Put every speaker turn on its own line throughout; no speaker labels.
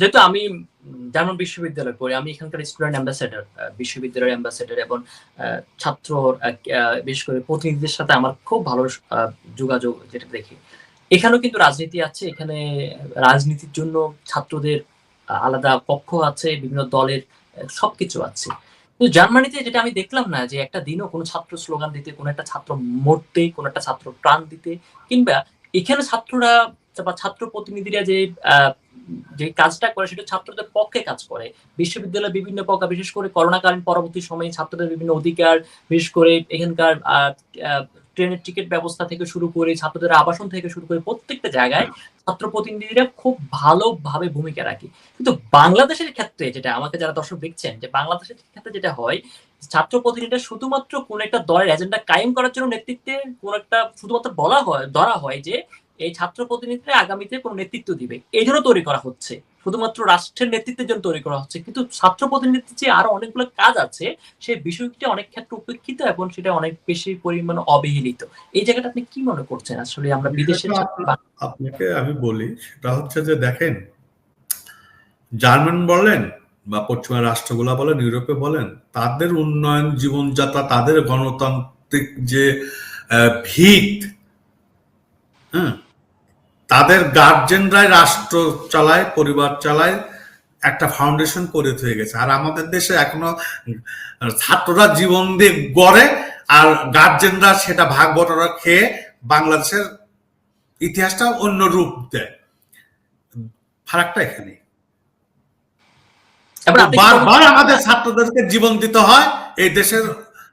যেহেতু আমি জার্মান বিশ্ববিদ্যালয়ে পড়ি, আমি এখানকার স্টুডেন্ট অ্যাম্বাসেডর বিশ্ববিদ্যালয়ের অ্যাম্বাসেডর এবং ছাত্র বিশেষ করে প্রতিনিধিদের সাথে আমার খুব ভালো যোগাযোগ যেটা দেখি। এখানেও কিন্তু রাজনীতি আছে, এখানে রাজনীতির জন্য ছাত্রদের আলাদা পক্ষ আছে, বিভিন্ন দলের সবকিছু আছে। কিন্তু জার্মানিতে যেটা আমি দেখলাম না, যে একটা দিনও কোনো ছাত্র স্লোগান দিতে, কোনো একটা ছাত্র মরতে, কোনো একটা ছাত্র প্রাণ দিতে, কিংবা এখানে ছাত্ররা বা ছাত্র প্রতিনিধিরা যে যে কাজটা করে সেটা ছাত্রদের পক্ষে কাজ করে। বিশ্ববিদ্যালয়ের বিভিন্ন পক্ষ বিশেষ করে করোনাকালীন পরবর্তী সময়ে ছাত্রদের বিভিন্ন অধিকার, বিশেষ করে এখানকার ট্রেনের টিকিট ব্যবস্থা থেকে শুরু করে, ছাত্রদের আবাসন থেকে শুরু করে প্রত্যেকটা জায়গায় ছাত্র প্রতিনিধিরা খুব ভালোভাবে ভূমিকা রাখে। কিন্তু বাংলাদেশের ক্ষেত্রে যেটা, আমাকে যারা দর্শক দেখছেন, যে বাংলাদেশের ক্ষেত্রে যেটা হয়, ছাত্র প্রতিনিধিরা শুধুমাত্র কোন একটা দলের এজেন্ডা কায়েম করার জন্য নেতৃত্বে কোন একটা, শুধুমাত্র বলা হয়, ধরা হয় যে এই ছাত্র প্রতিনিধিরা আগামীতে কোন নেতৃত্ব দিবে। এই জন্য তৈরি করা হচ্ছে। শুধুমাত্র রাষ্ট্রের নেতৃত্বের জন্য তৈরি করা হচ্ছে। কিন্তু ছাত্র প্রতিনিধিত্বের যে আরও অনেকগুলো কাজ আছে। সেই বিষয়টি অনেক ক্ষেত্রে উপেক্ষিত এবং সেটা অনেক বেশি পরিমাণে অবহেলিত। এই জায়গাটা আপনি কি মনে করছেন? আসলে আমরা বিদেশের
আপনাকে আমি বলি সেটা হচ্ছে যে দেখেন জার্মান বলেন বা পশ্চিমা রাষ্ট্রগুলা বলেন ইউরোপে বলেন তাদের উন্নয়ন জীবনযাত্রা তাদের গণতান্ত্রিক যে ভিত হ্যাঁ তাদের গার্জেনরাই রাষ্ট্র চালায় পরিবার চালায় একটা ফাউন্ডেশন করে হয়ে গেছে। আর আমাদের দেশে এখনও ছাত্ররা জীবন দিয়ে গড়ে আর গার্জেনরা সেটা ভাগ বটরা খেয়ে বাংলাদেশের ইতিহাসটা অন্য রূপ দেয়। ফারাকটা এখানে।
এবার
বারবার আমাদের ছাত্রদেরকে জীবন দিতে হয় এই দেশের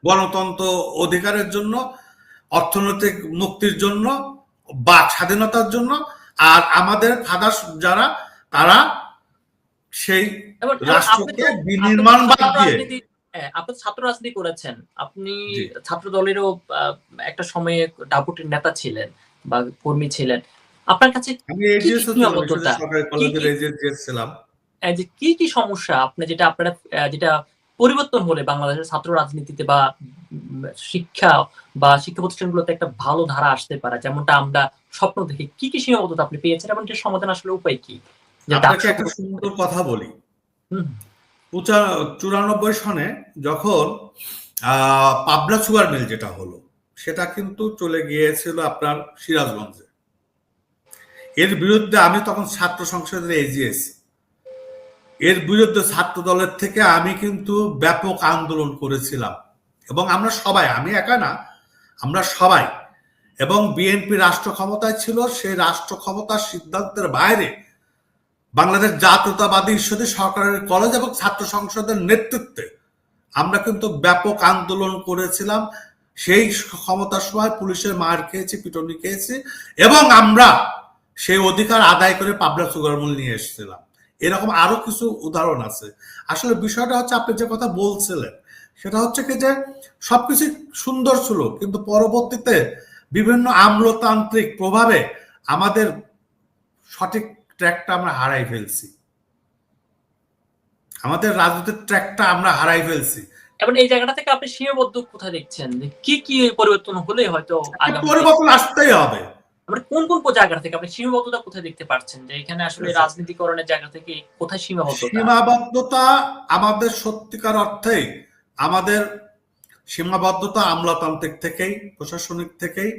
গণতন্ত্র অধিকারের জন্য অর্থনৈতিক মুক্তির জন্য বা স্বাধীনতার জন্য আর আমাদের ফাদার যারা তারা সেই রাষ্ট্রকে
তো-
বিনির্মাণ বাদ
ছাত্র
দিয়ে
হ্যাঁ, আপনি ছাত্র রাজনীতি করেছেন। আপনি ছাত্র দলেরও একটা সময়ে ডাপুটির নেতা ছিলেন বা কর্মী ছিলেন। আপনার কাছে
কলেজের
কি- কি সমস্যা? আপনি যেটা আপনারা যেটা পরিবর্তন হলে বাংলাদেশের ছাত্র রাজনীতিতে বা শিক্ষা বা শিক্ষা প্রতিষ্ঠানগুলোতে একটা ভালো ধারা আসতে পারে। যেমনটা আমরা স্বপ্ন দেখি। কি কি সীমাবদ্ধতা আপনি পেয়েছেন এবং এটার সমাধান আসলে উপায় কি?
আপনাকে একটা সুন্দর কথা বলি। চুরানব্বই সনে যখন আহ, পাবনা সুগার মিল যেটা হলো সেটা কিন্তু চলে গিয়েছিল আপনার সিরাজগঞ্জে। এর বিরুদ্ধে আমি তখন ছাত্র সংসদের এজিএস এর বিরুদ্ধে ছাত্র দলের থেকে আমি কিন্তু ব্যাপক আন্দোলন করেছিলাম। এবং আমরা সবাই, আমি একা না, আমরা সবাই। এবং বিএনপি রাষ্ট্র ক্ষমতায় ছিল, সেই রাষ্ট্র ক্ষমতার সিদ্ধান্তের বাইরে বাংলাদেশ জাতীয়তাবাদী ঈশ্বরী সরকারের কলেজ এবং ছাত্র সংসদের নেতৃত্বে আমরা কিন্তু ব্যাপক আন্দোলন করেছিলাম। সেই ক্ষমতার সময় পুলিশের মার খেয়েছি, পিটনি খেয়েছি এবং আমরা সেই অধিকার আদায় করে পাবনা সুগারমূল নিয়ে এসেছিলাম। এরকম আরও কিছু উদাহরণ আছে। আসলে বিষয়টা হচ্ছে আপনি যে কথা বলছিলেন সেটা হচ্ছে কি যে সবকিছু সুন্দর ছিল কিন্তু পরবর্তীতে বিভিন্ন আমলতান্ত্রিক প্রভাবে আমাদের সঠিক ট্র্যাকটা আমরা হারাই ফেলছি। আমাদের রাজনীতির ট্র্যাকটা আমরা হারাই ফেলছি।
এবং এই জায়গাটা থেকে আপনি সীমাবদ্ধ কোথায় দেখছেন? কি কি পরিবর্তন হলে হয়তো
পরিবর্তন আসতেই হবে।
আমরা কোন কোন জায়গা থেকে আপনি সীমাবদ্ধতা কোথায় দেখতে পাচ্ছেন যে এখানে আসলে
আচ্ছা।
রাজনীতিকরণের জায়গা থেকে কোথায় সীমাবদ্ধতা
সীমাবদ্ধতা আমাদের সত্যিকার অর্থেই আমাদের সীমাবদ্ধতা আমলাতান্ত্রিক থেকেই প্রশাসনিক থেকেই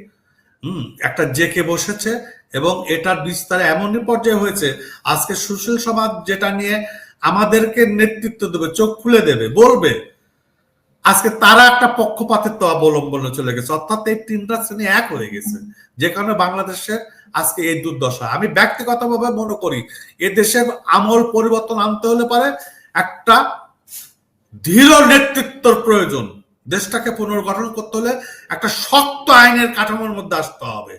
হুম একটা জেকে বসেছে এবং এটার বিস্তার এমনই পর্যায়ে হয়েছে আজকে সুশীল সমাজ যেটা নিয়ে আমাদেরকে নেতৃত্ব দেবে চোখ খুলে দেবে বলবে আজকে তারা একটা পক্ষপাতিত্ব অবলম্বনে চলে গেছে, অর্থাৎ এই তিনটা শ্রেণি এক হয়ে গেছে, যে কারণে বাংলাদেশের আজকে এই দুর্দশা। আমি ব্যক্তিগতভাবে মনে করি এ দেশের আমল পরিবর্তন আনতে হলে পারে একটা দৃঢ় নেতৃত্বর প্রয়োজন। দেশটাকে পুনর্গঠন করতে হলে একটা শক্ত আইনের কাঠামোর মধ্যে আসতে হবে,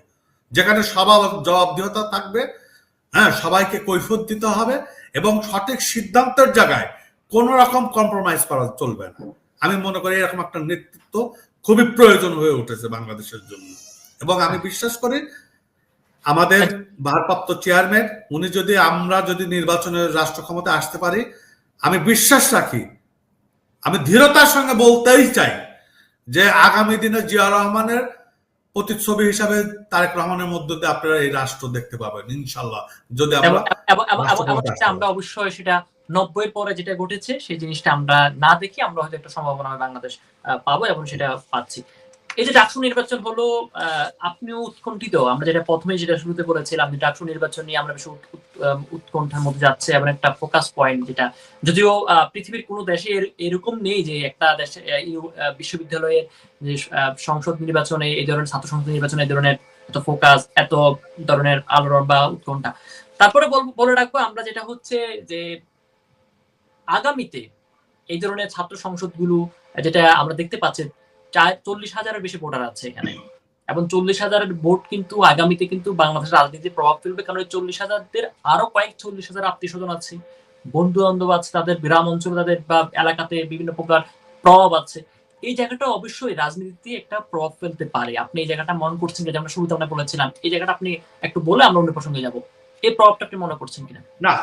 যেখানে সবার জবাবদিহতা থাকবে হ্যাঁ সবাইকে কৈফত দিতে হবে এবং সঠিক সিদ্ধান্তের জায়গায় কোন রকম কম্প্রোমাইজ করা চলবে না। আমি মনে করি এরকম একটা নেতৃত্ব খুবই প্রয়োজন হয়ে উঠেছে বাংলাদেশের জন্য। এবং আমি বিশ্বাস করি আমাদের ভারপ্রাপ্ত চেয়ারম্যান উনি যদি আমরা যদি নির্বাচনের রাষ্ট্র ক্ষমতায় আসতে পারি আমি বিশ্বাস রাখি আমি দৃঢ়তার সঙ্গে বলতেই চাই যে আগামী দিনে জিয়া রহমানের প্রতিচ্ছবি হিসাবে তারেক রহমানের মধ্যে দিয়ে আপনারা এই রাষ্ট্র দেখতে পাবেন ইনশাল্লাহ। যদি আমরা
আমরা অবশ্যই সেটা নব্বই পরে যেটা ঘটেছে, সেই জিনিসটা আমরা না দেখি, আমরা হয়তো একটা সম্ভাবনা বাংলাদেশ পাবো এবং সেটা পাচ্ছি। এই যে ডাকসু নির্বাচন হলো আপনিও উৎকণ্ঠিত। আমরা যেটা প্রথমে যেটা শুরুতে বলেছিলাম যে ডাকসু নির্বাচন নিয়ে আমরা বেশি উৎকণ্ঠার মধ্যে যাচ্ছে এবং একটা ফোকাস পয়েন্ট যেটা যদিও পৃথিবীর কোনো দেশে এরকম নেই যে একটা দেশে বিশ্ববিদ্যালয়ের যে সংসদ নির্বাচনে এই ধরনের, ছাত্র সংসদ নির্বাচনে এই ধরনের এত ফোকাস এত ধরনের আলোড়ন বা উৎকণ্ঠা। তারপরে বলে রাখব আমরা যেটা হচ্ছে যে আগামীতে এই ধরনের ছাত্র সংসদগুলো, যেটা আমরা দেখতে পাচ্ছি চল্লিশ হাজারের বেশি ভোটার আছে এখানে। এবং চল্লিশ হাজারের ভোট কিন্তু আগামীতে কিন্তু বাংলাদেশের রাজনীতির প্রভাব ফেলবে, কারণ ওই চল্লিশ হাজারদের আরও কয়েক চল্লিশ হাজার আত্মীয় স্বজন আছে। বন্ধু বান্ধব আছে তাদের, গ্রাম অঞ্চলে তাদের বা এলাকাতে বিভিন্ন প্রকার প্রভাব আছে। এই জায়গাটা অবশ্যই রাজনীতিতে একটা প্রভাব ফেলতে পারে। আপনি এই জায়গাটা মন করছেন যে আমরা শুরুতে আমরা বলেছিলাম, এই জায়গাটা আপনি একটু বলে আমরা অন্য প্রসঙ্গে যাব। এই প্রভাবটা আপনি মনে করছেন কিনা?
না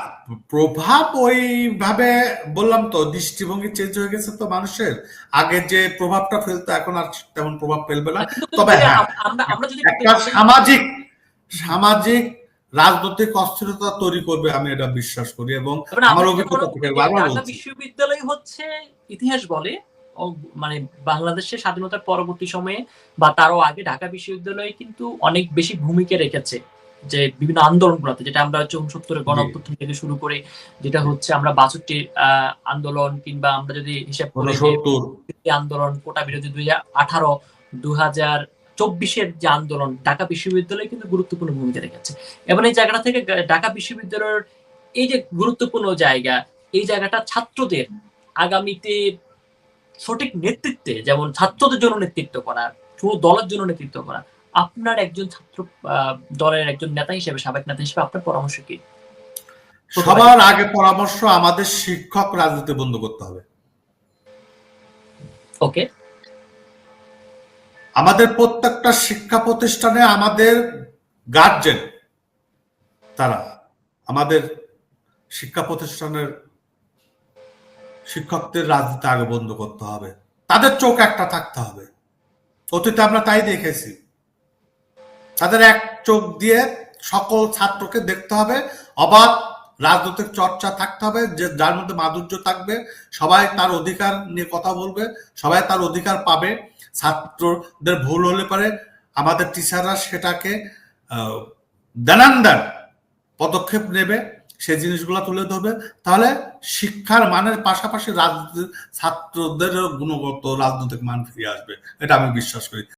প্রভাব ওইভাবে বললাম তো দৃষ্টিভঙ্গি চেঞ্জ হয়ে গেছে তো মানুষের। আগে যে প্রভাবটা ফেলতো এখন আর তেমন প্রভাব ফেলবে না। তবে হ্যাঁ, একটা সামাজিক সামাজিক রাজনৈতিক অস্থিরতা তৈরি করবে আমি এটা বিশ্বাস করি। এবং আমার অভিজ্ঞতা থেকে।
বিশ্ববিদ্যালয় হচ্ছে ইতিহাস বলে মানে বাংলাদেশের স্বাধীনতার পরবর্তী সময়ে বা তারও আগে ঢাকা বিশ্ববিদ্যালয় কিন্তু অনেক বেশি ভূমিকা রেখেছে। যে বিভিন্ন আন্দোলনগুলোতে যেটা আমরা হচ্ছে উনসত্তরের গণ
জি।
অভ্যুত্থান থেকে শুরু করে যেটা হচ্ছে আমরা বাষট্টি আহ, আন্দোলন কিংবা আমরা যদি হিসাব করি আন্দোলন কোটা বিরোধী দুই হাজার আঠারো দু হাজার চব্বিশের যে আন্দোলন ঢাকা বিশ্ববিদ্যালয় কিন্তু গুরুত্বপূর্ণ ভূমিকা রেখেছে এবং এই জায়গাটা থেকে ঢাকা বিশ্ববিদ্যালয়ের এই যে গুরুত্বপূর্ণ জায়গা এই জায়গাটা ছাত্রদের আগামীতে সঠিক নেতৃত্বে যেমন ছাত্রদের জন্য নেতৃত্ব করা পুরো দলের জন্য নেতৃত্ব করা আপনার একজন ছাত্র দলের একজন নেতা হিসেবে সাবেক নেতা হিসেবে আপনার পরামর্শ কি?
সবার আগে পরামর্শ আমাদের শিক্ষক রাজনীতি বন্ধ করতে হবে।
ওকে।
আমাদের প্রত্যেকটা শিক্ষা প্রতিষ্ঠানে আমাদের গার্জেন তারা। আমাদের শিক্ষা প্রতিষ্ঠানের শিক্ষকদের রাজনীতি আগে বন্ধ করতে হবে। তাদের চোখ একটা থাকতে হবে। অতীতে আমরা তাই দেখেছি। তাদের এক চোখ দিয়ে সকল ছাত্রকে দেখতে হবে অবাধ রাজনৈতিক চর্চা থাকতে হবে যে যার মধ্যে মাধুর্য থাকবে সবাই তার অধিকার নিয়ে কথা বলবে সবাই তার অধিকার পাবে ছাত্রদের ভুল হলে পারে আমাদের টিচাররা সেটাকে আহ, দেনান দেন পদক্ষেপ নেবে সেই জিনিসগুলো তুলে ধরবে। তাহলে শিক্ষার মানের পাশাপাশি ছাত্রদের গুণগত রাজনৈতিক মান ফিরে আসবে এটা আমি বিশ্বাস করি।